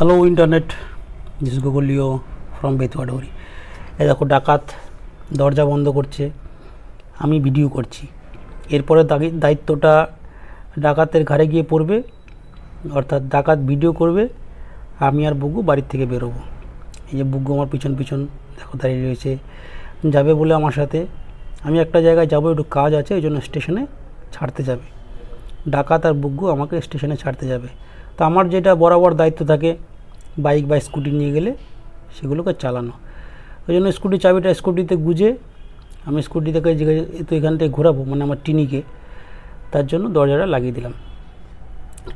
Hello internet this গুগলিও from Betuadahari এ দেখো, ডাকাত দরজা বন্ধ করছে। আমি ভিডিও করছি। এরপরে দায়িত্বটা ডাকাতের ঘাড়ে গিয়ে পড়বে। অর্থাৎ ডাকাত ভিডিও করবে। আমি আর বুগু বাড়ির থেকে বেরোবো। এই যে বুগু আমার পিছন পিছন দেখো দাঁড়িয়ে রয়েছে। যাবে বলে আমার সাথে। আমি একটা জায়গায় যাব, একটু কাজ আছে, ওই জন্য স্টেশনে ছাড়তে যাবে। ডাকাত আর বুগ্গু আমাকে স্টেশনে ছাড়তে যাবে। তো আমার যেটা বরাবর দায়িত্ব থাকে বাইক বা স্কুটি নিয়ে গেলে সেগুলোকে চালানো। ওই জন্য স্কুটি চাবিটা স্কুটিতে গুজে আমি স্কুটি থেকে তো এখান থেকে ঘোরাবো মানে আমার টিনিকে, তার জন্য দরজাটা লাগিয়ে দিলাম।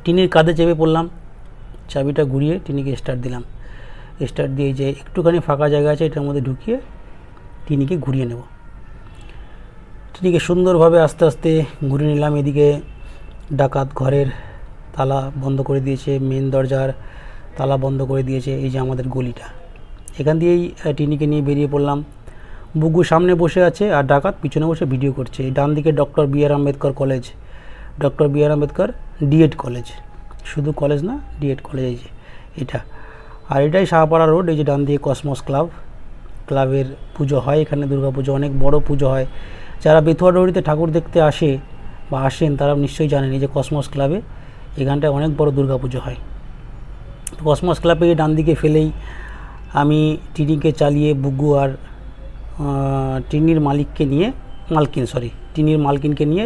টিনির কাঁধে চেপে পড়লাম, চাবিটা ঘুরিয়ে টিনিকে স্টার্ট দিলাম। স্টার্ট দিয়ে যে একটুখানি ফাঁকা জায়গা আছে, এটার মধ্যে ঢুকিয়ে টিনিকে ঘুরিয়ে নেব। টিনিকে সুন্দরভাবে আস্তে আস্তে ঘুরিয়ে নিলাম, এদিকে ডাকাত ঘরের তালা বন্ধ করে দিয়েছে মেন দরজার তালা বন্ধ করে দিয়েছে, এই যে আমাদের গলিটা। এখান দিয়েই টিনিকে নিয়ে বেরিয়ে পড়লাম। বুগু সামনে বসে আছে আর ডাকাত পিছনে বসে ভিডিও করছে। ডান দিকে doctor B R Ambedkar college doctor B R Ambedkar DEd college শুধু কলেজ না ডিএড কলেজ এই যে, এটা। আর এটাই শাহপাড়া রোড এই যে ডান দিকে কসমস ক্লাব ক্লাবের পুজো হয় এখানে, দুর্গা পুজো, অনেক বড় পুজো হয়। যারা বেথুয়া বেথুয়াডহরিতে ঠাকুর দেখতে আসে বা আসেন, তারা নিশ্চয়ই জানেন এই যে কসমস ক্লাবে এখানটায় অনেক বড় দুর্গা পুজো হয় কসমস ক্লাবে ডান দিকে ফেলেই আমি টিনিকে চালিয়ে বুগু আর টিনির মালিককে নিয়ে, মালকিন সরি টিনির মালকিনকে নিয়ে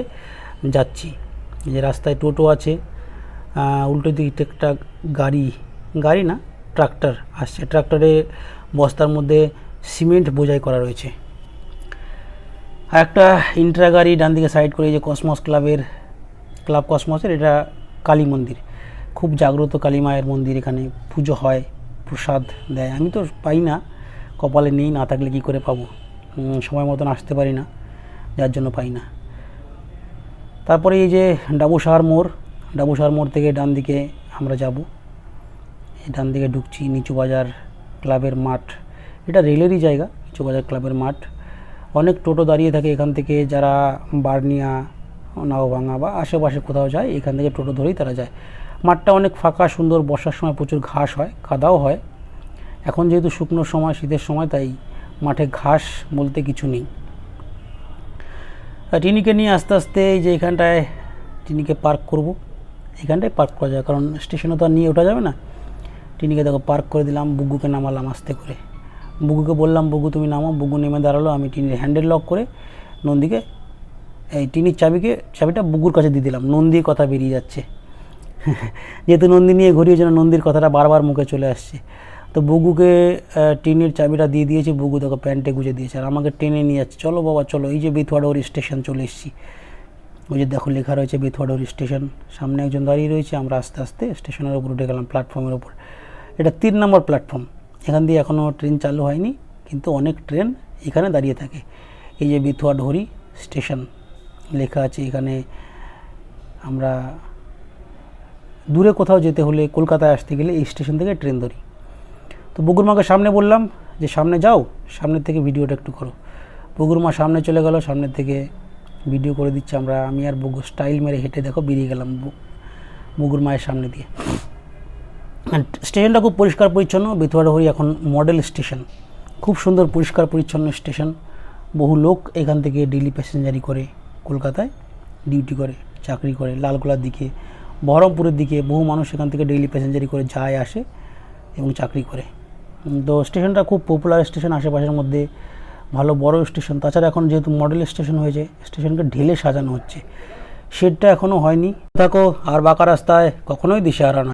যাচ্ছি। যে রাস্তায় টোটো আছে উল্টো দিকে একটা গাড়ি গাড়ি না, ট্রাক্টর আসছে। ট্রাক্টরে বস্তার মধ্যে সিমেন্ট বোঝাই করা রয়েছে। আর একটা ইন্ট্রা গাড়ি ডান দিকে সাইড করে যে কসমস ক্লাবের, ক্লাব কসমসের, এটা কালী মন্দির। খুব জাগ্রত কালী মায়ের মন্দির এখানে। পুজো হয়, প্রসাদ দেয়। আমি তো পাই না, কপালে নেই, না থাকলে কি করে পাবো? সময় মতন আসতে পারি না, যার জন্য পাই না। তারপরে এই যে ডাবুসাহার মোড় ডাবুসাহার মোড় থেকে ডান দিকে আমরা যাব। ডান দিকে ঢুকছি, নিচু বাজার ক্লাবের মাঠ। এটা রেলেরই জায়গা, নিচু বাজার ক্লাবের মাঠ। অনেক টোটো দাঁড়িয়ে থাকে এখান থেকে। যারা বার্নিয়া নাওভাঙা বা আশেপাশে কোথাও যায়, এখান থেকে টোটো ধরেই তারা যায়। মাঠটা অনেক ফাঁকা, সুন্দর, বর্ষার সময় প্রচুর ঘাস হয়, কাদাও হয়। এখন যেহেতু শুকনো সময়, শীতের সময়, তাই মাঠে ঘাস বলতে কিছু নেই। টিনিকে নিয়ে আস্তে আস্তে এই যে এখানটায় টিনিকে পার্ক করব। এখানটায় পার্ক করা যায়, কারণ স্টেশনে তো আর নিয়ে ওঠা যাবে না। টিনিকে দেখো, পার্ক করে দিলাম, বুগুকে নামালাম আস্তে করে। বুগুকে বললাম, বুগু, তুমি নামো। বুগু নেমে দাঁড়াল, আমি টিনির হ্যান্ডেল লক করে নন্দীকে এই টিনির চাবিকে, চাবিটা বুকুর কাছে দিয়ে দিলাম। নন্দীর কথা বেরিয়ে যাচ্ছে। যেহেতু নন্দী নিয়ে ঘুরিয়ে যেন নন্দীর কথাটা বারবার মুখে চলে আসছে। তো বুগুকে টিনের চাবিটা দিয়ে দিয়েছি বুগু দেখো প্যান্টে গুজে দিয়েছে। আর আমাকে টেনে নিয়ে যাচ্ছে। চলো বাবা, চলো। এই যে বেথুয়াডোর স্টেশন চলে এসেছি। ওই যে দেখো লেখা রয়েছে বেথুয়াডোর স্টেশন। সামনে একজন দাঁড়িয়ে রয়েছে। আমরা আস্তে আস্তে স্টেশনের উপর উঠে গেলাম, প্ল্যাটফর্মের উপর। এটা তিন নম্বর প্ল্যাটফর্ম। এখান দিয়ে এখনও ট্রেন চালু হয়নি, কিন্তু অনেক ট্রেন এখানে দাঁড়িয়ে থাকে। এই যে বেথুয়াডহরি স্টেশন। লেখা আছে, এখানে আমরা দূরে কোথাও যেতে হলে কলকাতায় আসতে গেলে এই স্টেশন থেকে ট্রেন ধরি। তো বগুরমাকে সামনে বললাম যে, সামনে যাও, সামনের থেকে ভিডিওটা একটু করো। বগুরমা সামনে চলে গেল, সামনের থেকে ভিডিও করে দিচ্ছে আমরা। আমি আর বুগু স্টাইল মেরে হেঁটে দেখো বেরিয়ে গেলাম বুগুর মায়ের সামনে দিয়ে। স্টেশনটা খুব পরিষ্কার পরিচ্ছন্ন, বেতুয়াডহরি এখন মডেল স্টেশন। খুব সুন্দর পরিষ্কার পরিচ্ছন্ন স্টেশন। বহু লোক এখান থেকে ডেলি প্যাসেঞ্জারি করে। কলকাতায় ডিউটি করে, চাকরি করে, লালগোলার দিকে, বহরমপুরের দিকে, বহু মানুষ এখান থেকে ডেইলি প্যাসেঞ্জারি করে যায়, আসে এবং চাকরি করে। তো স্টেশনটা খুব পপুলার স্টেশন আশেপাশের মধ্যে, ভালো বড় স্টেশন। তাছাড়া এখন যেহেতু মডেল স্টেশন হয়েছে, স্টেশনকে ঢেলে সাজানো হচ্ছে। শেডটা এখনও হয়নি। দেখো, আর বাঁকা রাস্তায় কখনোই দিশে নয়